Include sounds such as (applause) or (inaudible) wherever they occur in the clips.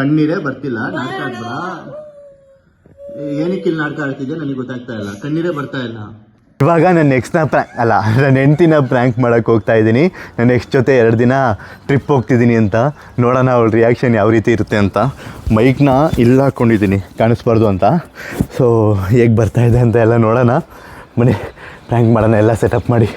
ಕಣ್ಣೀರೇ ಬರ್ತಿಲ್ಲ ನಾಟಕ ಆಡ್ಬೇಡ. ಏನಕ್ಕೆ ಇಲ್ಲಿ ನಾಟಕ ಆಡ್ತಿದ್ಯಾ ನನಗೆ ಗೊತ್ತಾಗ್ತಾ ಇಲ್ಲ. ಕಣ್ಣೀರೇ ಬರ್ತಾ ಇಲ್ಲ. ಇವಾಗ ನಾನು ನೆಕ್ಸ್ಟ್ನ ಪ್ರ್ಯಾಂಕ್ ಅಲ್ಲ ನನ್ನ ಹೆಂಡ್ತಿನ ಪ್ರ್ಯಾಂಕ್ ಮಾಡೋಕ್ಕೆ ಹೋಗ್ತಾ ಇದ್ದೀನಿ. ನಾನು ನೆಕ್ಸ್ಟ್ ಜೊತೆ ಎರಡು ದಿನ ಟ್ರಿಪ್ ಹೋಗ್ತಿದ್ದೀನಿ ಅಂತ. ನೋಡೋಣ ಅವಳ ರಿಯಾಕ್ಷನ್ ಯಾವ ರೀತಿ ಇರುತ್ತೆ ಅಂತ. ಮೈಕ್ನ ಇಲ್ಲ ಹಾಕ್ಕೊಂಡಿದ್ದೀನಿ ಕಾಣಿಸ್ಬಾರ್ದು ಅಂತ. ಸೊ ಹೇಗೆ ಬರ್ತಾ ಇದೆ ಅಂತ ಎಲ್ಲ ನೋಡೋಣ. ಮನೆ ಪ್ರ್ಯಾಂಕ್ ಮಾಡೋಣ ಎಲ್ಲ ಸೆಟಪ್ ಮಾಡಿ.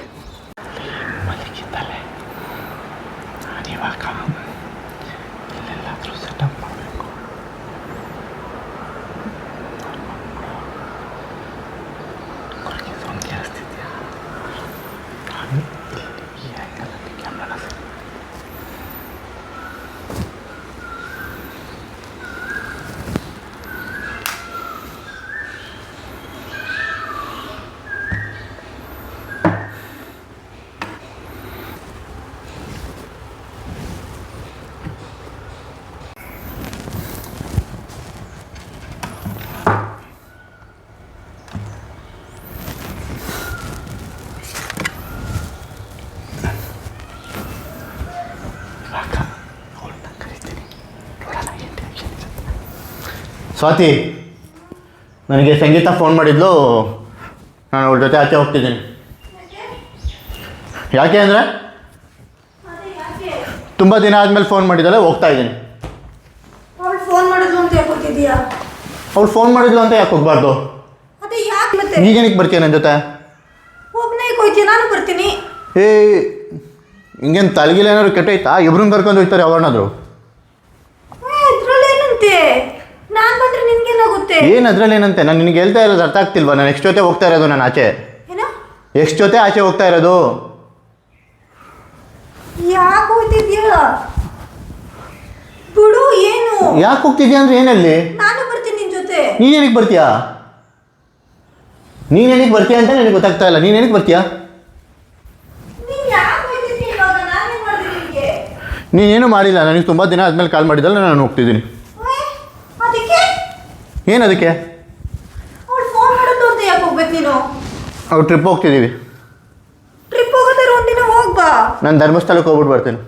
ಸ್ವಾತಿ ನನಗೆ ಸಂಗೀತ ಫೋನ್ ಮಾಡಿದ್ಲು. ನಾನು ಅವ್ರ ಜೊತೆ ಆಚೆ ಹೋಗ್ತಿದ್ದೀನಿ. ಯಾಕೆ ಅಂದರೆ? ತುಂಬ ದಿನ ಆದಮೇಲೆ ಫೋನ್ ಮಾಡಿದ್ದಲ್ಲ ಹೋಗ್ತಾ ಇದ್ದೀನಿ. ಅವಳು ಫೋನ್ ಮಾಡಿದ್ಲು ಅಂತ ಯಾಕೆ ಗೊತ್ತಿದ್ಯಾ ಅವ್ಳು ಫೋನ್ ಮಾಡಿದ್ಲು ಅಂತ ಯಾಕೆ ಹೋಗ್ಬಾರ್ದು? ಈಗೇನಕ್ಕೆ ಬರ್ತೀಯ ನನ್ನ ಜೊತೆ? ನಾನು ಬರ್ತೀನಿ. ಏ ಹಿಂಗೇನು ತಲೆಗಿಲ್ಲ ಏನಾದ್ರು ಕೆಟ್ಟೈತಾ ಇಬ್ರನ್ನ ಕರ್ಕೊಂಡು ಹೋಗ್ತಾರೆ ಯಾವಣ್ಣಾದ್ರು ಇದ್ರಲ್ಲಿ ಏನಂತೆ ನಾನು ಬಂದ್ರೆ ನಿನ್ಗೇನಾಗುತ್ತೆ ಏನು ಅದ್ರಲ್ಲಿ ಏನಂತೆ ನಾನು ನಿನಗೆ ಹೇಳ್ತಾ ಇರೋದು ಅರ್ಥ ಆಗ್ತಿಲ್ವಾ? ನಾನು ಎಷ್ಟು ಜೊತೆ ಹೋಗ್ತಾ ಇರೋದು ನಾನು ಆಚೆ? ಏನೋ? ಎಷ್ಟು ಜೊತೆ ಆಚೆ ಹೋಗ್ತಾ ಇರೋದು? ಯಾಕೆ ಹೋಯ್ತಿದ್ಯಾ ಬಿಡು ಏನು? ಯಾಕೆ ಹೋಗ್ತಿದ್ಯಾ ಅಂದ್ರೆ ಏನಲ್ಲಿ? ನಾನು ಬರ್ತೀನಿ ನಿನ್ ಜೊತೆ. ನೀನೇನಕ್ಕೆ ಬರ್ತೀಯಾ? ಬರ್ತೀಯ ಅಂತ ನನಗೆ ಗೊತ್ತಾಗ್ತಾ ಇಲ್ಲ. ಬರ್ತೀಯಾ? ನೀನ್ ಯಾಕೆ ಹೋಯ್ತಿದ್ಯ ಇವಾಗ? ನಾನೇ ಮಾಡಿದೆ ನಿನ್ಗೆ? ನೀನೇನು ಮಾಡಿಲ್ಲ. ನನಗೆ ತುಂಬ ದಿನ ಆದ್ಮೇಲೆ ಕಾಲ್ ಮಾಡಿದಲ್ಲ ನಾನು ಹೋಗ್ತಿದ್ದೀನಿ. ಏನು ಅದಕ್ಕೆ ಅವಳು ಫೋನ್ ಮಾಡಿದ್ದು ಅಂತ ಯಾಕೆ ಹೋಗ್ಬೇಕು ನೀನು? ಅವ್ರು ಟ್ರಿಪ್ ಹೋಗ್ತಿದ್ದೀವಿ. ನಾನು ಧರ್ಮಸ್ಥಳಕ್ಕೆ ಹೋಗ್ಬಿಟ್ಟು ಬರ್ತೀನಿ.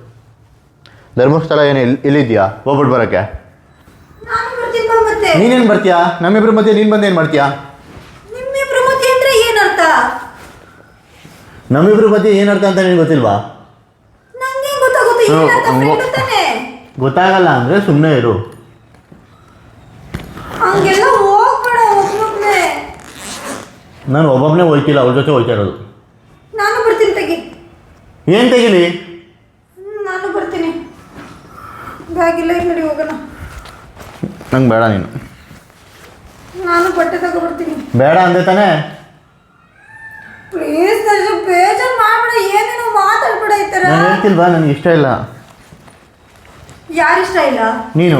ಧರ್ಮಸ್ಥಳ ಏನು ಇಲ್ಲಿ ಇಲ್ಲಿದ್ಯಾ? ಹೋಗ್ಬಿಟ್ಟು ಬರೋಕ್ಕೆ. ನೀನೇನು ಬರ್ತೀಯಾ? ನಮ್ಮಿಬ್ಬರ ಮಧ್ಯೆ ನೀನು ಬಂದು ಏನು ಮಾಡ್ತೀಯಾ? ನಮ್ಮಿಬ್ರ ಮಧ್ಯೆ ಏನು ಅರ್ಥ? ಅಂತ ನಿನಗೆ ಗೊತ್ತಿಲ್ವಾ. ಗೊತ್ತಾಗಲ್ಲ ಅಂದರೆ ಸುಮ್ಮನೆ ಇರು. ಹಂಗೆಲ್ಲ ಹೋಗ್ಬೇಡ ಒಬ್ಬೊಬ್ನೇ. ನಾನು ಒಬ್ಬೊಬ್ಬನೇ ಹೋಯ್ತಿಲ್ಲ ಅವ್ರ ಜೊತೆ ಹೋಯ್ತಾ ಇರೋದು. ನಾನು ಬರ್ತೀನಿ ತೆಗಿ. ಏನು ತೆಗಿಲಿ? ಹ್ಮ್, ನಾನು ಬರ್ತೀನಿ. ಬ್ಯಾಗ್ ಇಲ್ಲ ನಡಿ ಹೋಗೋಣ. ನಂಗೆ ಬೇಡ ನೀನು. ನಾನು ಬಟ್ಟೆ ತಗೋ ಬರ್ತೀನಿ. ಬೇಡ ಅಂದೆ ತಾನೇ? ಪ್ಲೀಸ್ ನನಗೆ ಬೇಜಾರು ಮಾಡ್ಬೇಡ ಏನೇನೋ ಮಾತಾಡ್ಬೇಡ ಈ ಥರ. ನಾನು ಹೇಳ್ತಿಲ್ವಾ ನನಗೆ ಇಷ್ಟ ಇಲ್ಲ. ಯಾರು ಇಷ್ಟ ಇಲ್ಲ? ನೀನು?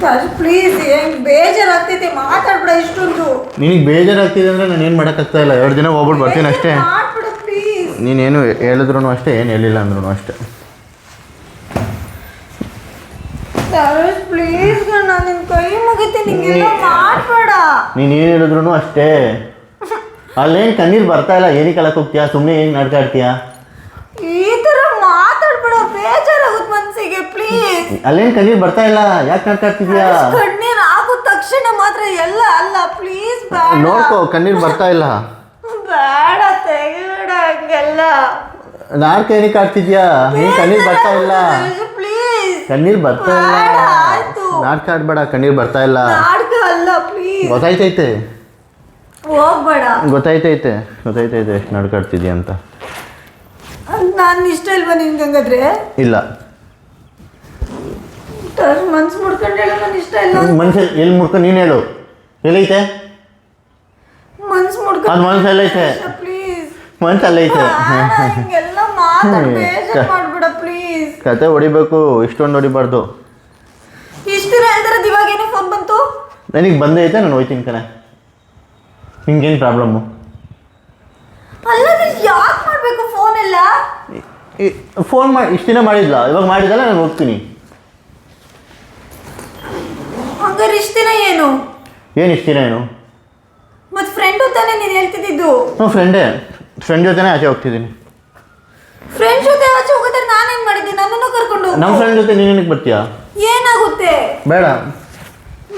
ಪ್ಲೀಸ್ ಹೆಂಗ್ ಬೇಜಾರಾಗ್ತೈತೆ ಮಾತಾಡ್ಬೇಡ ಇಷ್ಟೊಂದು. ನಿನಗೆ ಬೇಜಾರಾಗ್ತಿದೆ ಅಂದರೆ ನಾನು ಏನು ಮಾಡೋಕ್ಕಾಗ್ತಾ ಇಲ್ಲ. ಎರಡು ದಿನ ಹೋಗ್ಬಿಟ್ಟು ಬರ್ತೀನಿ ಅಷ್ಟೇ. ಮಾಡ್ಬೇಡ ಪ್ಲೀಸ್ ನೀನೇನು ಹೇಳಿದ್ರು ಅಷ್ಟೇ ಏನು ಹೇಳಿಲ್ಲ ಅಂದ್ರೂ ಅಷ್ಟೇ. ಪ್ಲೀಸ್ ನಾನು ನಿನ್ ಕೈ ಮುಗಿತೀನಿ ಹಿಂಗೆಲ್ಲ ಮಾಡ್ಬೇಡ. ನೀನು ಏನು ಹೇಳಿದ್ರು ಅಷ್ಟೇ. ಅಲ್ಲೇನು ಕಣ್ಣೀರು ಬರ್ತಾ ಇಲ್ಲ ಏನಕ್ಕೆ ಕಳಕ್ಕೆ ಹೋಗ್ತೀಯಾ? ಸುಮ್ಮನೆ ಏನು ನಾಟಕ ಆಡ್ತೀಯಾ ಈ ತರ ಮಾತಾಡ್ಬೇಡ ಬೇಜಾರಾಗುತ್ತೆ ಮನ್ಸಿಗೆ ಪ್ಲೀಸ್ ಅಲ್ಲೇನು ಕಣ್ಣೀರು ಬರ್ತಾ ಇಲ್ಲ? ಯಾಕೆ ನಾಟಕ ಆಡ್ತಿದ್ಯಾ ಕಣ್ಣೀರ್ ಆಗೋ ತಕ್ಷಣ ಮಾತ್ರ ಎಲ್ಲ ಅಲ್ಲ ಪ್ಲೀಸ್ ಬೇಡ. ನೋಡ್ಕೋ ಕಣ್ಣೀರು ಬರ್ತಾ ಇಲ್ಲ. ಬೇಡ ತೆಗಿಬೇಡ ಹಂಗೆಲ್ಲ. ನಾಟಕ ಏನಕ್ಕೆ ಆಡ್ತಿದ್ಯಾ ನೀನು ಕಣ್ಣೀರು ಬರ್ತಾ ಇಲ್ಲ. ಪ್ಲೀಸ್ ಕಣ್ಣೀರು ಬರ್ತಾ ಇಲ್ಲ. ಬೇಡ, ಆಯ್ತು. ನಾಟಕ ಆಡ್ಬೇಡ ಕಣ್ಣೀರು ಬರ್ತಾ ಇಲ್ಲ. ನಾಟಕ ಅಲ್ಲ ಪ್ಲೀಸ್ ಗೊತ್ತಾಯ್ತೈತೆ. ಹೋಗ್ಬೇಡ. ಗೊತ್ತಾಯ್ತೈತೆ ಗೊತ್ತಾಯ್ತೈತೆ ಆಡ್ತಿದ್ಯಾ ಅಂತ. ನಾನು ಇಷ್ಟ ಇಲ್ವಾ ನಿನ್ಗೆ ಹಂಗಾದ್ರೆ ಇಲ್ಲ. ಮನ್ಸು ಮುಡ್ಕೊಂಡು ಹೇಳು ನಾನು ಇಷ್ಟ ಇಲ್ಲ ಮನ್ಸಲ್ಲಿ ಎಲ್ಲಿ ಮುಡ್ಕೊಂಡು ನೀನು ಹೇಳು. ಎಲ್ಲೈತೆ? ಮನ್ಸು ಅದು ಮನ್ಸಲ್ಲೈತೆ ಪ್ಲೀಸ್ ಮನ್ಸಲ್ಲೈತೆ ಹಿಂಗೆಲ್ಲ ಮಾತಾಡ್ ಬೇಜಾರ್ ಮಾಡ್ಬೇಡ ಪ್ಲೀಸ್ ಕತೆ ಹೊಡಿಬೇಕು ಇಷ್ಟೊಂದು ಹೊಡಿಬಾರ್ದು. ಇಷ್ಟು ದಿನ ಹೇಳ್ತಾರದು ಇವಾಗ ಏನೋ ಫೋನ್ ಬಂತು? ನನಗೆ ಬಂದೇ ಐತೆ ನಾನು ಹೋಯ್ತೀನಿ ಕಣೆ. ನಿಂಗೇನು ಪ್ರಾಬ್ಲಮ್ಮು ಅಲ್ಲ ಯಾಕೆ ಮಾಡಬೇಕು ಫೋನ್ ಎಲ್ಲ? ಫೋನ್ ಮಾಡಿ ಇಷ್ಟು ದಿನ ಮಾಡಿದ್ಲ? ಇವಾಗ ಮಾಡಿದಲ್ಲ ನಾನು ಹೋಗ್ತೀನಿ. ಹಂಗಾರೆ ಇಷ್ಟ ದಿನ ಏನು? ಏನು ಇಷ್ಟು ದಿನ ಏನು? ಮತ್ತೆ ಫ್ರೆಂಡ್ ತಾನೇ ನೀನು ಹೇಳ್ತಿದ್ದಿದ್ದು? ಹ್ಞೂ ಫ್ರೆಂಡೇ ಫ್ರೆಂಡ್ ಜೊತೆನೇ ಆಚೆ ಹೋಗ್ತಿದ್ದೀನಿ. ಫ್ರೆಂಡ್ ಜೊತೆ ಆಚೆ ಹೋಗಿದ್ರೆ ನಾನೇನು ಮಾಡಿದ್ದೆ? ನನ್ನನ್ನು ಕರ್ಕೊಂಡು ನಮ್ಮ ಫ್ರೆಂಡ್ ಜೊತೆ ನೀನೇನಕ್ಕೆ ಬರ್ತೀಯಾ? ಏನಾಗುತ್ತೆ? ಬೇಡ.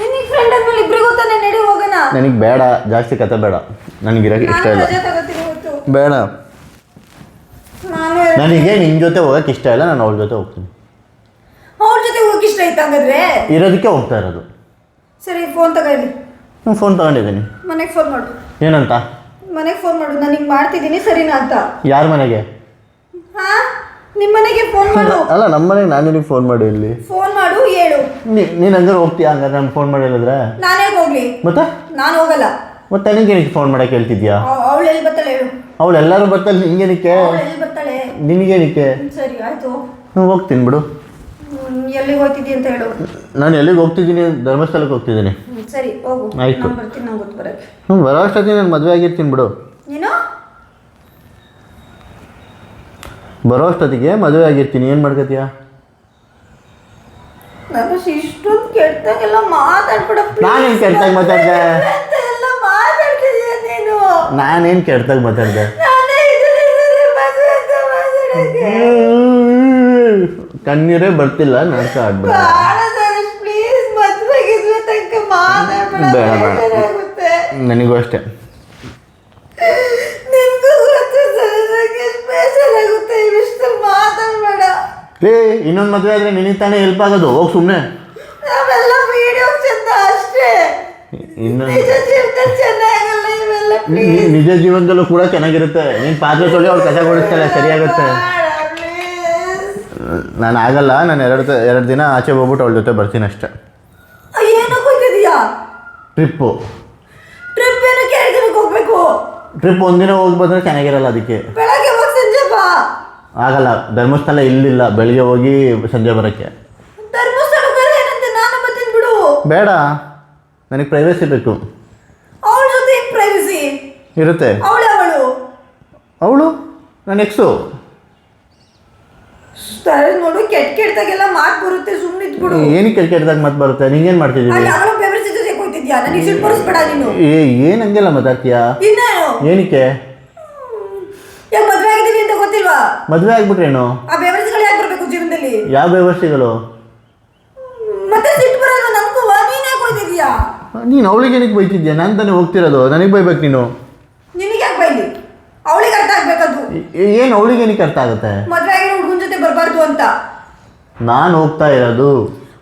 ನಿನಗೆ ಫ್ರೆಂಡ್ ಆದ್ಮೇಲೆ ಇಬ್ಬರಿಗೂ ತಾನೇ ನಡಿ ಹೋಗೋಣ. ನನಗೆ ಬೇಡ. ಜಾಸ್ತಿ ಕತೆ ಬೇಡ. ನನಗಿರೋಕ್ಕೆ ಇಷ್ಟ ಇಲ್ಲ. ಬೇಡ. ನಾನು ನನಗೆ ನಿನ್ನ ಜೊತೆ ಹೋಗಕ್ಕೆ ಇಷ್ಟ ಇಲ್ಲ ನಾನು ಅವಳ ಜೊತೆ ಹೋಗ್ತೀನಿ. ಅವ್ರ ಜೊತೆ ಹೋಗಕ್ಕೆ ಇಷ್ಟ ಇತ್ತು ಹಂಗಾದ್ರೆ? ಇರೋದಕ್ಕೆ ಹೋಗ್ತಾ ಇರೋದು. ಸರಿ ಫೋನ್ ತಗೊಳ್ಳಿ. ಹ್ಞೂ ಫೋನ್ ತಗೊಂಡಿದ್ದೀನಿ. ಮನೆಗೆ ಫೋನ್ ಮಾಡು. ಏನಂತ? ಮನೆಗೆ ಫೋನ್ ಮಾಡು ನಾನು ಹಿಂಗೆ ಮಾಡ್ತಿದ್ದೀನಿ ಸರಿನಾ ಅಂತ. ಯಾರ ಮನೆಗೆ? ಹಾ? ನಿಮ್ಮ ಮನೆಗೆ ಫೋನ್ ಮಾಡು. (laughs) ಅಲ್ಲ ನಮ್ಮ ಮನೆಗೆ ನಾನು ನಿನಗೆ ಫೋನ್ ಮಾಡು ಇಲ್ಲಿ. ಫೋನ್ ಮಾಡು ಹೇಳು. ನೀನು ಹಂಗಾರೆ ಹೋಗ್ತೀಯಾ? ಹಂಗಾರೆ ನಾನು ಫೋನ್ ಮಾಡಿ ಹೇಳಿದ್ರೆ? ನಾನೇ ಹೋಗ್ಲಿ. ಮತ್ತೆ? ನಾನು ಹೋಗಲ್ಲ. ಮತ್ತೆ ನನಗೆ ಫೋನ್ ಮಾಡಕ್ಕೆ ಹೇಳ್ತಿದ್ಯಾ? ಅವಳು ಎಲ್ಲಿ ಬರ್ತಾಳೆ ಹೇಳು. ಅವಳು ಎಲ್ಲರೂ ಬರ್ತಾಳೆ ಬರ್ತಾಳೆ ನಿನಗೇನಕ್ಕೆ? ಸರಿ ಆಯ್ತು. ಹ್ಞೂ ಹೋಗ್ತೀನಿ ಬಿಡು. ಹ್ಮ್, ಎಲ್ಲಿಗೆ ಹೋಗ್ತಿದ್ದೀನಿ ಅಂತ ಹೇಳು. ನಾನು ಎಲ್ಲಿಗೆ ಹೋಗ್ತಿದ್ದೀನಿ? ಧರ್ಮಸ್ಥಳಕ್ಕೆ ಹೋಗ್ತಿದ್ದೀನಿ. ಹ್ಮ್, ಸರಿ ಹೋಗು. ಆಯ್ತು. ನಾನು ಬರ್ತೀನಿ ನಾನು ಗೊತ್ತು ಬರೋಕ್ಕೆ. ಹ್ಞೂ ಬರೋ ಅಷ್ಟೊತ್ತಿಗೆ ನಾನು ಮದುವೆ ಆಗಿರ್ತೀನಿ ಬಿಡು. ನೀನು? ಬರೋ ಅಷ್ಟೊತ್ತಿಗೆ ಮದುವೆ ಆಗಿರ್ತೀನಿ. ಏನು ಮಾಡ್ಕೋತೀಯಾ ನಾನು ಇಷ್ಟೊಂದು ಕೆಟ್ಟದಾಗೆಲ್ಲ ಮಾತಾಡ್ಬಿಡ ನಾನೇನು ಕೆಟ್ಟಾಗಿ ಮಾತಾಡ್ದೆ? ಎಲ್ಲ ಮಾತಾಡ್ತಿದ್ಯಾ ನೀನು? ನಾನೇನು ಕೆಟ್ಟಾಗಿ ಮಾತಾಡಿದೆ? ಕಣ್ಣೀರೇ ಬರ್ತಿಲ್ಲ ನಾಟಕ ಆಡ್ಬೇಡ. ಬೇಡ, ಬೇಡ. ನನಗೂ ಅಷ್ಟೇ. ಏ ಲೇ ಇನ್ನೊಂದು ಮದುವೆ ಆದರೆ ನಿನಗೆ ತಾನೇ ಹೆಲ್ಪ್ ಆಗೋದು? ಹೋಗಿ ಸುಮ್ಮನೆ ನಾವೆಲ್ಲ ನಿಜ ಜೀವನದಲ್ಲಿ ಕೂಡ ಚೆನ್ನಾಗಿರುತ್ತೆ. ನೀನು ಪಾತ್ರೆ ತೊಳಿ ಅವ್ಳು ಕಸ ಕೊಡಿಸ್ತಾಳೆ ಸರಿಯಾಗುತ್ತೆ. ನಾನು ಆಗಲ್ಲ ನಾನು ಎರಡು ಎರಡು ದಿನ ಆಚೆ ಹೋಗ್ಬಿಟ್ಟು ಅವಳ ಜೊತೆ ಬರ್ತೀನಿ ಅಷ್ಟೇ. ಟ್ರಿಪ್ಪು. ಟ್ರಿಪ್ ಒಂದಿನ ಹೋಗಿ ಬಂದರೆ ಚೆನ್ನಾಗಿರಲ್ಲ ಅದಕ್ಕೆ. ಆಗಲ್ಲ ಧರ್ಮಸ್ಥಳ ಇಲ್ಲಿಲ್ಲ ಬೆಳಿಗ್ಗೆ ಹೋಗಿ ಸಂಜೆ ಬರೋಕ್ಕೆ. ಬಿಡು. ನನಗೆ ಪ್ರೈವೇಸಿ ಬೇಕು. ಇರುತ್ತೆ. ಅವಳೆ ಅವಳು? ನನ್ನ ಎಕ್ಸು ನೋಡು ಕೆಟ್ಟ ಕೆಟ್ಟದಾಗೆಲ್ಲ ಮಾತು ಬರುತ್ತೆ ಸುಮ್ಮನೆ ಇದ್ಬಿಡು. ಏನಕ್ಕೆ ಕೆಟ್ಟ ಕೆಟ್ಟದಾಗ ಮಾತು ಬರುತ್ತೆ? ನಿಂಗೇನು ಏನು ಮಾಡ್ತಿದ್ದೀನಿ ಅವಳು ಬೆವರಿಸಿ ಜೊತೆ ಹೋಗ್ತಿದ್ಯಾ ನನಗೆ ಸಿಟ್ಟು ಬರಿಸ್ಬೇಡ ನೀನು. ಏ ಏನು ಹಂಗೆಲ್ಲ ಮಾತಾಡ್ತೀಯಾ? ಇನ್ನೇನು? ಏನಕ್ಕೆ? ಯಾಕೆ ಮದುವೆ ಆಗಿದ್ದೀವಿ ಅಂತ ಗೊತ್ತಿಲ್ವಾ? ಮದುವೆ ಆಗ್ಬಿಟ್ರೇನು? ಆ ಬೆವರಿಸಿಗಳು ಯಾಕೆ ಬರಬೇಕು ಜೀವನದಲ್ಲಿ? ಯಾವ ವ್ಯವಸ್ಥೆಗಳು ಮತ್ತೆ ಸಿಟ್ಟು ಬರಲ್ವಾ? ನನ್ಗೂ ನೀನ್ ಹೋಗ್ತಿದ್ಯಾ ನೀನು ಅವಳಿಗೆ ಏನಕ್ಕೆ ಬೈತಿದ್ಯಾ? ನಾನು ತಾನೇ ಹೋಗ್ತಿರೋದು. ನನಗೆ ಬೈಬೇಕು ನೀನು. ಅವಳಿಗೆ ಅರ್ಥ ಆಗ್ಬೇಕದು ಏನು ಅವಳಿಗೆ ಏನಕ್ಕೆ ಅರ್ಥ ಆಗುತ್ತೆ? ಮದ್ವೆ ಆಗಿರೋ ಹುಡುಗನ ಜೊತೆ ಬರಬಾರ್ದು ಅಂತ. ನಾನು ಹೋಗ್ತಾ ಇರೋದು.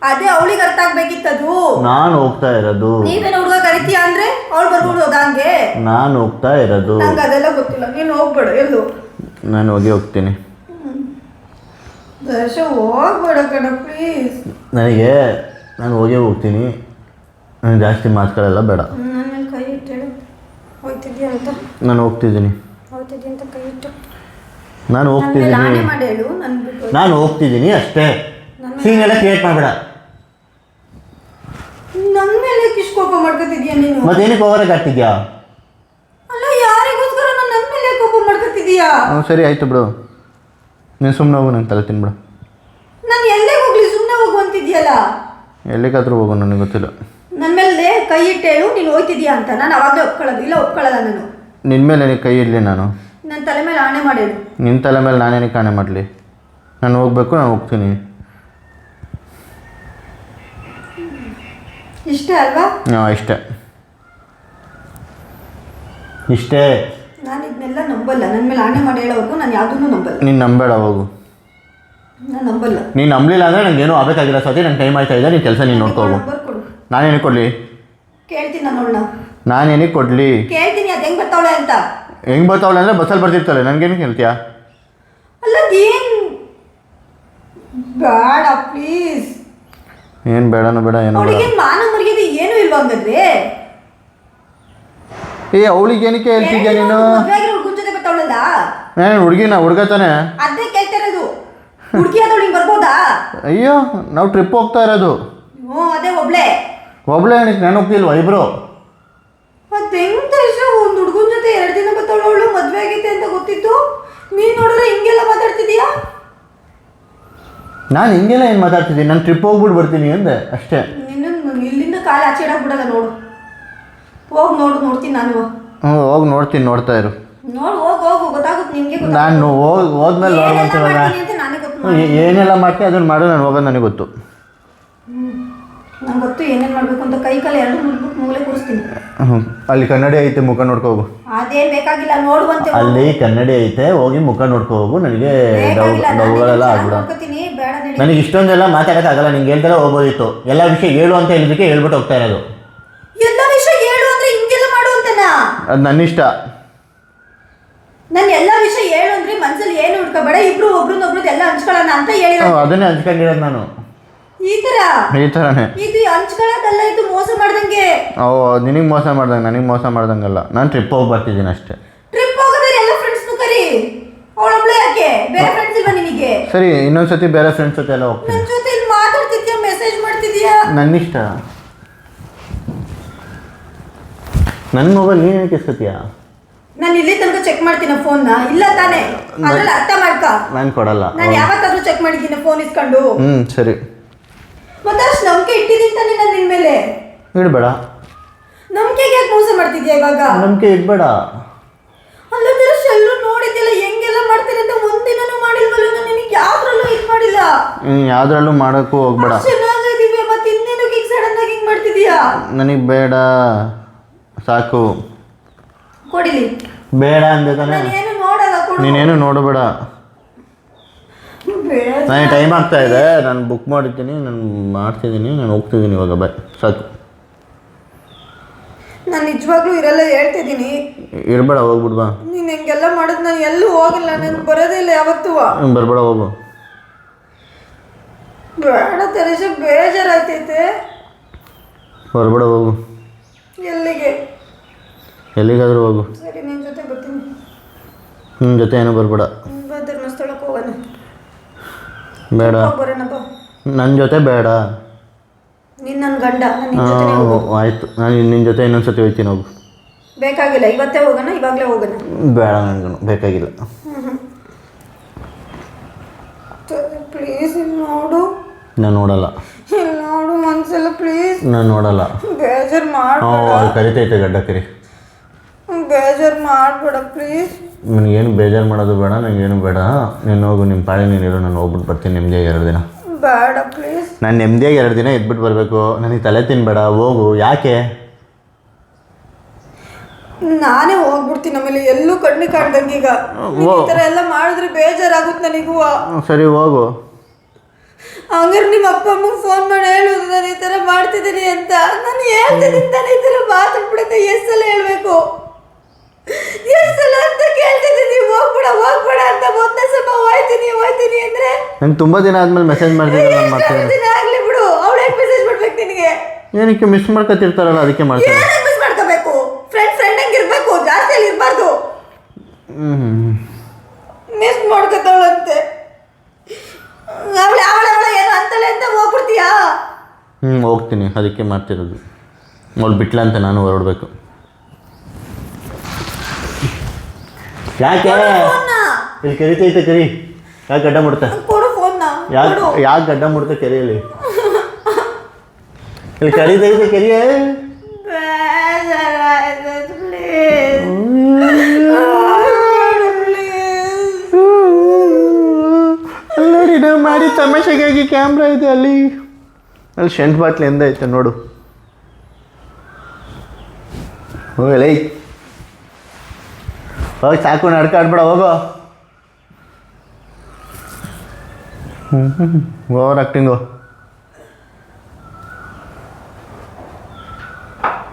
ಅದೇ ಅವಳಿಗೆ ಅರ್ಥ ಆಗ್ಬೇಕಿತ್ತದು. ನಾನು ಹೋಗ್ತಾ ಇರೋದು. ನೀವೇನು ಹುಡುಗ ಕರಿತೀಯ ಅಂದ್ರೆ ಅವಳು ಬರ್ಬೋದು ಹಂಗೆ ನಾನು ಹೋಗ್ತಾ ಇರೋದು. ನಂಗೆ ಅದೆಲ್ಲ ಗೊತ್ತಿಲ್ಲ. ನೀನು ಹೋಗ್ಬೇಡ ಎಲ್ಲೂ ನಾನು ಹೋಗಿ ಹೋಗ್ತೀನಿ. ದರ್ಶ ಹೋಗ್ಬೇಡ ಕಣ ಪ್ಲೀಸ್ ನನಗೆ ನಾನು ಹೋಗೇ ಹೋಗ್ತೀನಿ. ನಾನು ಜಾಸ್ತಿ ಮಾತುಗಳೆಲ್ಲ ಬೇಡ. ನನ್ನ ಕೈ ಇಟ್ಟೇಳು ಹೋಗ್ತಿದ್ಯಾ ಅಂತ? ನಾನು ಹೋಗ್ತಿದ್ದೀನಿ ಹೋಗ್ತಿದ್ಯಾ ಅಂತ ಕೈ ಇಟ್ಟು ನಾನು ಹೋಗ್ತಿದ್ದೀನಿ. ನಾನು ಹೋಗ್ತಿದ್ದೀನಿ ಅಷ್ಟೇ. ಸೀನ್ ಎಲ್ಲ ಕ್ರಿಯೇಟ್ ಮಾಡಬೇಡ. ನನ್ನ ಮೇಲೆ ಕಿಶ್ ಕೋಪ ಮಾಡ್ಕೊತಿದ್ಯಾ ನೀನು? ಮತ್ತೇನಕ್ಕೆ ಓವರ್ ಆಗ್ತಿದ್ಯಾ? ಅಲ್ಲ ಯಾರಿಗೋಸ್ಕರ ನಾನು ನನ್ನ ಮೇಲೆ ಕೋಪ ಮಾಡ್ಕೊತಿದ್ಯಾ ಹ್ಞೂ ಸರಿ ಆಯಿತು ಬಿಡು. ನೀನು ಸುಮ್ಮನೆ ಹೋಗು ನನ್ನ ತಲೆ ತಿನ್ಬಿಡು. ನಾನು ಎಲ್ಲೇ ಹೋಗ್ಲಿ ಸುಮ್ಮನೆ ಹೋಗು ಅಂತಿದ್ಯಲ್ಲ? ಎಲ್ಲಿಗಾದ್ರೂ ಹೋಗು ನನಗೆ ಗೊತ್ತಿಲ್ಲ. ನನ್ನ ಮೇಲೆ ಕೈ ಇಟ್ಟೇಳು ನೀನು ಹೋಯ್ತಿದ್ಯಾ ಅಂತ. ನಾನು ಅವಾಗಲೇ ಒಪ್ಕೊಳ್ಳೋದು ಇಲ್ಲ ಒಪ್ಕೊಳ್ಳಲ್ಲ ನಾನು. ನಿನ್ನ ಮೇಲೆ ನನಗೆ ಕೈ ಇಡಲಿ ನಾನು. ನನ್ನ ತಲೆ ಮೇಲೆ ಆಣೆ ಮಾಡಿ ಹೇಳು ನಿನ್ನ ತಲೆ ಮೇಲೆ ನಾನೇನಕ್ಕೆ ಆಣೆ ಮಾಡಲಿ? ನಾನು ಹೋಗ್ಬೇಕು ನಾನು ಹೋಗ್ತೀನಿ. ಇಷ್ಟೇ ಅಲ್ವಾ? ಹಾಂ ಇಷ್ಟೇ. ಇಷ್ಟೇ. ನಾನು ಇದನ್ನೆಲ್ಲ ನಂಬಲ್ಲ. ನನ್ನ ಮೇಲೆ ಆಣೆ ಮಾಡಿ ಹೇಳೋವರೆಗೂ ನಾನು ಯಾವುದನ್ನು ನಂಬಲ್ಲ. ನೀನು ನಂಬೇಡ ಹೋಗು. ನಾನು ನಂಬಲ್ಲ. ನೀನು ನಂಬಲಿಲ್ಲ ಅಂದರೆ ನನಗೆ ಏನೂ ಆಗಬೇಕಾಗಿಲ್ಲ ಸತಿ ನಂಗೆ ಟೈಮ್ ಆಯ್ತಾ ಇದೆ? ನೀನು ಕೆಲಸ ನೀನು ನೋಡ್ಕೋ ಹೋಗು. ನಂಬರ್ ಕೊಡು. ನಾನೇನಕ್ಕೆ ಕೊಡಲಿ? ಕೇಳ್ತೀನಿ ನಾನು ಅವಳನ್ನ ನಾನೇನಕ್ಕೆ ಕೊಡಲಿ? ಕೇಳ್ತೀನಿ. ಅದು ಹೆಂಗೆ ಬರ್ತಾವಳೆ ಅಂತ. ಹೆಂಗೆ ಬರ್ತಾವಳೆ ಅಂದರೆ ಬಸ್ಸಲ್ಲಿ ಬರ್ತಿರ್ತಾಳೆ. ನನಗೇನು ಕೇಳ್ತೀಯಾ? ಅಲ್ಲ ಅದೇನು? ಬೇಡ ಪ್ಲೀಸ್ ಏನು ಬೇಡನೋ ಬೇಡ ಏನೋ ಬೇಡ. ಅವಳಿಗೆ ಮಾನ ಮರ್ಯಾದೆ ಏನೂ ಇಲ್ವಾ ಹಂಗಾದ್ರೆ? ಏ ಅವಳಿಗೆ ಏನಕ್ಕೆ ಹೇಳ್ತಿದ್ಯಾ ನೀನು? ಜೊತೆ ಬರ್ತಾವಳಲ್ಲ? ನಾನು ಹುಡುಗಿನ ಹುಡುಗ ತಾನೆ? ಅದೇ ಕೇಳ್ತಾ ಇರೋದು. ಹುಡುಗಿ ಆದವಳು ಹಿಂಗೆ ಬರ್ಬೋದಾ? ಅಯ್ಯೋ ನಾವು ಟ್ರಿಪ್ ಹೋಗ್ತಾ ಇರೋದು. ಹ್ಞೂ ಅದೇ ಒಬ್ಳೆ. ಒಬ್ಳೆ ಏನಕ್ಕೆ ನಾನು ಹೋಗ್ತಿಲ್ವಾ ಇಬ್ರು? ಮತ್ತೆ ಹೆಂಗ್ ತಕ್ಷಣ ಒಂದು ಹುಡುಗನ ಜೊತೆ ಎರಡು ದಿನ ಬರ್ತಾವಳು ಮದುವೆ ಆಗಿದೆ ಅಂತ ಗೊತ್ತಿತ್ತು? ನೀನ್ ನೋಡಿದ್ರೆ ಹಿಂಗೆಲ್ಲ ಮಾತಾಡ್ತಿದೀಯಾ ನಾನು ಹಿಂಗೆಲ್ಲ ಏನು ಮಾತಾಡ್ತಿದ್ದೀನಿ? ನಾನು ಟ್ರಿಪ್ ಹೋಗ್ಬಿಟ್ಟು ಬರ್ತೀನಿ ಅಂದೆ ಅಷ್ಟೇ. ನಿನ್ನ ಇಲ್ಲಿಂದ ಕಾಲು ಆಚೆ ಇಡಾಕ್ಬಿಡಲ್ಲ ನೋಡು. ಹೋಗಿ ನೋಡು ನೋಡ್ತೀನಿ ನಾನು ಹ್ಞೂ ಹೋಗಿ ನೋಡ್ತೀನಿ ನೋಡ್ತಾ ಇರು. ನೋಡು ಹೋಗಿ ಹೋಗು ಗೊತ್ತಾಗುತ್ತೆ ನಿಮಗೆ ನಾನು ಹೋಗಿ ಹೋದ್ಮೇಲೆ ಗೊತ್ತು ಏನೆಲ್ಲ ಮಾಡ್ತೀನಿ ಅದನ್ನು ಮಾಡು ನಾನು ಹೋಗೋದು ನನಗೆ ಗೊತ್ತು. ನಂಗೆ ಗೊತ್ತು ಏನೇನು ಮಾಡಬೇಕು ಅಂತ ಕೈ ಕಾಲು ಎರಡು ಮುಟ್ಬಿಟ್ಟು ಮೂಲೆ ಕೂರಿಸ್ತೀನಿ. ಹ್ಮ್. ಅಲ್ಲಿ ಕನ್ನಡಿ ಐತೆ ಮುಖ ನೋಡ್ಕೊ ಹೋಗು ಅದೇನ್ ಬೇಕಾಗಿಲ್ಲ ನೋಡುವಂತೆ ಅಲ್ಲಿ ಕನ್ನಡಿ ಐತೆ ಹೋಗಿ ಮುಖ ನೋಡ್ಕೋ ಹೋಗು ನನಗೆ ಬೇಕಾಗಿಲ್ಲ ನಾನು ಡೌಗಳೆಲ್ಲ ಆಗ್ಬಿಡ. ನೋಡ್ಕೊತೀನಿ ಬೇಡ ನಡಿ. ನನಗೆ ಇಷ್ಟೊಂದೆಲ್ಲ ಮಾತಾಡೋಕ್ಕಾಗಲ್ಲ ನಿಂಗೆ ಹೇಳ್ದೆಲ್ಲ ಹೋಗ್ಬೋದಿತ್ತು. ಎಲ್ಲ ವಿಷಯ ಹೇಳು ಅಂತ ಹೇಳಿದಕ್ಕೆ ಹೇಳ್ಬಿಟ್ಟು ಹೋಗ್ತಾ ಇರೋದು. ಎಲ್ಲ ವಿಷಯ ಹೇಳು ಅಂದ್ರೆ ಹಿಂಗೆಲ್ಲ ಮಾಡು ಅಂತನಾ? ಅದು ನನ್ನ ಇಷ್ಟ ನಾನು ಎಲ್ಲ ವಿಷಯ ಹೇಳು ಅಂದ್ರೆ ಮನ್ಸಲ್ಲಿ ಏನು ಹುಡ್ಕೋಬೇಡ ಇಬ್ರು ಒಬ್ರನ್ನೊಬ್ರದ್ದು ಎಲ್ಲ ಹಂಚ್ಕೊಳ್ಳೋಣ ಅಂತ ಹೇಳಿರೋ ಹ್ಮ್, ಅದನ್ನೇ ಹಂಚ್ಕೊಂಡಿರೋದು ನಾನು. ಈ ತರ ಈ ಥರನೇ. ಇದು ಹಂಚ್ಕೊಳ್ಳೋದಲ್ಲ ಇದು ಮೋಸ ಮಾಡ್ದಂಗೆ? ಓ ನಿನಗೆ ಮೋಸ ಮಾಡ್ದಂಗೆ ನನಗೆ ಮೋಸ ಮಾಡ್ದಂಗಲ್ಲ. ನಾನು ಟ್ರಿಪ್ ಹೋಗಿ ಬರ್ತಿದ್ದೀನಿ ಅಷ್ಟೇ. ಟ್ರಿಪ್ ಹೋಗೋದ್ರೆ ಎಲ್ಲ ಫ್ರೆಂಡ್ಸ್ನು ಕರಿ. ಅವಳೊಬ್ಳೆ ಯಾಕೆ? ಬೇರೆ ಫ್ರೆಂಡ್ಸ್ ಇಲ್ವಾ ನಿನಗೆ? ಸರಿ ಇನ್ನೊಂದ್ಸತಿ ಬೇರೆ ಫ್ರೆಂಡ್ಸ್ ಜೊತೆ ಎಲ್ಲ ಹೋಗ್ತೀನಿ. ನನ್ನ ಜೊತೆ ಇಲ್ಲಿ ಮಾತಾಡ್ತಿದ್ಯಾ ಮೆಸೇಜ್ ಮಾಡ್ತಿದ್ಯಾ? ನನ್ನ ಇಷ್ಟ ನನ್ನ ಮೊಬೈಲ್ ನೀನು ಏನಕ್ಕೆ ಇಸ್ಕೊತೀಯಾ? ನಾನು ಇಲ್ಲಿ ತನಕ ಚೆಕ್ ಮಾಡ್ತೀನಿ ಫೋನ್ನ ಇಲ್ಲ ತಾನೇ. ಅದ್ರಲ್ಲಿ ಅರ್ಥ ಮಾಡ್ಕ. ನಾನು ಕೊಡಲ್ಲ. ನಾನು ಯಾವತ್ತಾದ್ರೂ ಚೆಕ್ ಮಾಡಿದ್ದೀನಿ ಫೋನ್ ಇಸ್ಕೊಂಡು. ಹ್ಞೂ ಸರಿ ಮತ್ತೆ ಅಷ್ಟು ನಂಬಿಕೆ ಇಟ್ಟಿದ್ದೀನಿ ತಾನೇ ನಾನು ನಿನ್ ಮೇಲೆ ಇಡಬೇಡ ನಂಬಿಕೆಗೆ ಯಾಕೆ ಮೋಸ ಮಾಡ್ತಿದ್ಯಾ ಇವಾಗ? ನಂಬಿಕೆ ಇಡಬೇಡ ಅಲ್ಲದಿರೋ ಎಲ್ಲೂ ನೋಡಿದ್ಯಲ್ಲ ಹೆಂಗೆಲ್ಲ ಮಾಡ್ತೀನಿ ಅಂತ ಒಂದಿನನೂ ಮಾಡಿಲ್ವಲ್ಲ ನಾನು ನಿನಗೆ ಯಾವ್ದ್ರಲ್ಲೂ ಇದು ಮಾಡಿಲ್ಲ. ಹ್ಞೂ ಯಾವುದ್ರಲ್ಲೂ ಮಾಡೋಕ್ಕೂ ಹೋಗ್ಬೇಡ. ಚೆನ್ನಾಗಿದೀವಿ ಮತ್ತೆ ಇನ್ನೇನು ಈಗ ಸಡನ್ ಆಗಿ ಹಿಂಗ್ ಮಾಡ್ತಿದೀಯಾ ನನಗೆ ಬೇಡ. ಸಾಕು. ಕೊಡಿಲಿ. ಬೇಡ ಅಂದೆ ತಾನೆ. ನಾನು ಏನು ನೋಡಲ್ಲ ಕೊಡು. ನೀನೇನು ನೋಡಬೇಡ. ಬೇಡ ನನಗೆ ಟೈಮ್ ಆಗ್ತಾ ಇದೆ. ನಾನು ಬುಕ್ ಮಾಡಿದ್ದೀನಿ ನಾನು ಮಾಡ್ತಿದ್ದೀನಿ ನಾನು ಹೋಗ್ತಿದ್ದೀನಿ ಇವಾಗ. ಬೈ ಸಾಕು. ನಾನು ನಿಜವಾಗ್ಲೂ ಇರಲ್ಲ ಹೇಳ್ತಿದ್ದೀನಿ. ಇರಬೇಡ ಹೋಗ್ಬಿಡು ಬಾ. ನೀನು ಹೆಂಗೆಲ್ಲ ಮಾಡೋದು ನಾನು ಎಲ್ಲೂ ಹೋಗಿಲ್ಲ. ನಾನು ಬರೋದೇ ಇಲ್ಲ ಯಾವತ್ತೂ. ಹ್ಞೂ ಬರಬೇಡ ಹೋಗು. ಬೇಡ ತೆರೇಶ ಬೇಜಾರಾಯ್ತೈತೆ. ಬರಬೇಡ ಹೋಗು. ಎಲ್ಲಿಗೆ? ಎಲ್ಲಿಗಾದರೂ ಹೋಗು. ಸರಿ ನಿನ್ನ ಜೊತೆ ಬರ್ತೀನಿ. ನಿನ್ನ ಜೊತೆ ಏನೂ ಬರಬೇಡ. ಬೇಡ. ಬರೋಣಪ್ಪ ನನ್ನ ಜೊತೆ ಬೇಡ. ನೀನು ನನ್ನ ಗಂಡ ನಾನು ಹೋಗು. ಆಯಿತು. ನಾನು ನಿನ್ನ ಜೊತೆ ಇನ್ನೊಂದು ಸತಿ ಹೋಗ್ತೀನಿ ಹೋಗು. ಬೇಕಾಗಿಲ್ಲ ಇವತ್ತೇ ಹೋಗೋಣ ಇವಾಗಲೇ ಹೋಗೋಣ. ಬೇಡ ನನಗೂ ಬೇಕಾಗಿಲ್ಲ. ಪ್ಲೀಸ್ ನೋಡು. ನಾನು ನೋಡಲ್ಲ. ಇಲ್ಲಿ ನೋಡು ಒಂದ್ಸಲ ಪ್ಲೀಸ್ ನಾನು ನೋಡಲ್ಲ. ಬೇಜಾರು ಹ್ಞೂ ಮಾಡ್ಬೇಡ ಅದು ಕರಿತೈತೆ ಗಡ್ಡ ಕರಿ. ಬೇಜಾರು ಮಾಡ್ಬೇಡ ಪ್ಲೀಸ್ ನನಗೇನು ಬೇಜಾರು ಮಾಡೋದು ಬೇಡ ನನಗೇನು ಬೇಡ. ನೀನು ಹೋಗು ನಿಮ್ಮ ಪಾಳಿ ಇರೋ ನಾನು ಹೋಗ್ಬಿಟ್ಟು ಬರ್ತೀನಿ ನೆಮ್ಮದಿಯಾಗಿ ಎರಡು ದಿನ. ಬೇಡ ಪ್ಲೀಸ್ ನಾನು ನೆಮ್ಮದಿಯಾಗಿ ಎರಡು ದಿನ ಇದ್ಬಿಟ್ಟು ಬರಬೇಕು. ನನಗೆ ತಲೆ ತಿನ್ಬೇಡ ಹೋಗು. ಯಾಕೆ? ನಾನೇ ಹೋಗ್ಬಿಡ್ತೀನಿ ಆಮೇಲೆ ಎಲ್ಲೂ ಕಣ್ಣು ಕಾಣ್ದಂಗೆ ಈಗ. ನೀನ್ ಈ ಥರ ಎಲ್ಲ ಮಾಡಿದ್ರೆ ಬೇಜಾರಾಗುತ್ತೆ ನನಗೂ. ಸರಿ ಹೋಗು. ಹಂಗಾರೆ ನಿಮ್ಮ ಅಪ್ಪ ಅಮ್ಮಗೆ ಫೋನ್ ಮಾಡಿ ಹೇಳೋದು ನಾನು ಈ ಥರ ಮಾಡ್ತಿದ್ದೀನಿ ಅಂತ. ನಾನು ಹೇಳ್ತಿದ್ದೀನಿ ತಾನೇ ಈ ಥರ ಮಾತಾಡ್ಬಿಡುತ್ತೆ ಎಷ್ಟು ಸಲ ಹೇಳ್ಬೇಕು? ಸಲ ಅಂತ ಕೇಳ್ತಿದ್ದೀನಿ ನೀವು ಹೋಗ್ಬೇಡ ಅಂತ ಒಂದೇ ಸ್ವಲ್ಪ ಹೋಯ್ತೀನಿ ಹೋಯ್ತೀನಿ ಅಂದ್ರೆ ನಂಗೆ ತುಂಬ ದಿನ ಆದ್ಮೇಲೆ ಮೆಸೇಜ್ ಮಾಡ್ತಿದ್ದೆ ನಾನು ಮಾಡ್ತೀನಿ ದಿನ ಆಗ್ಲಿ ಬಿಡು ಅವಳು ಯಾಕೆ ಮೆಸೇಜ್ ಮಾಡ್ಬೇಕು ನಿನಗೆ? ಏನಕ್ಕೆ ಮಿಸ್ ಮಾಡ್ಕೊತಿರ್ತಾರಲ್ಲ ಅದಕ್ಕೆ ಮಾಡ್ತೀನಿ ಏನಕ್ಕೆ ಮಿಸ್ ಮಾಡ್ಕೋಬೇಕು? ಫ್ರೆಂಡ್ ಫ್ರೆಂಡ್ ಹಂಗೆ ಇರಬೇಕು ಜಾಸ್ತಿ ಅಲ್ಲಿ ಇರಬಾರ್ದು. ಹ್ಞೂ ಮಿಸ್ ಮಾಡ್ಕೋತಾಳಂತೆ. ಅವಳೆ ಅವಳೆ ಅವಳೆ ಏನು ಅಂತಾಳೆ ಅಂತ ಹೋಗ್ಬಿಡ್ತೀಯಾ? ಹ್ಞೂ ಹೋಗ್ತೀನಿ ಅದಕ್ಕೆ ಮಾಡ್ತಿರೋದು. ಅವಳು ಬಿಟ್ಲ ಅಂತ ನಾನು ಹೊರಡ್ಬೇಕು. ಯಾಕೆ? ಇಲ್ಲಿ ಕರಿತೈತೆ ಕರಿ. ಯಾಕೆ ಗಡ್ಡ ಮುಡ್ತ ಯಾಕೆ ಯಾಕೆ ಗಡ್ಡ ಮುಡ್ತೆ ಕೆರೆಯಲ್ಲಿ? ಇಲ್ಲಿ ಕರಿತೈತೆ ಕೆರಿಯೇ. ಕೆರಿಯ ನಾವು ಮಾಡಿ ತಮಾಷೆಗಾಗಿ ಕ್ಯಾಮ್ರಾ ಇದೆ ಅಲ್ಲಿ. ಅಲ್ಲಿ ಶೆಂಟ್ ಬಾಟ್ಲಿ ಎಂದ ಐತೆ ನೋಡು. ಹೋಗಲೇ ಹೋಗಿ ಸಾಕು ನಡ್ಕ ಆಡ್ಬೇಡ ಹೋಗೋ. Over acting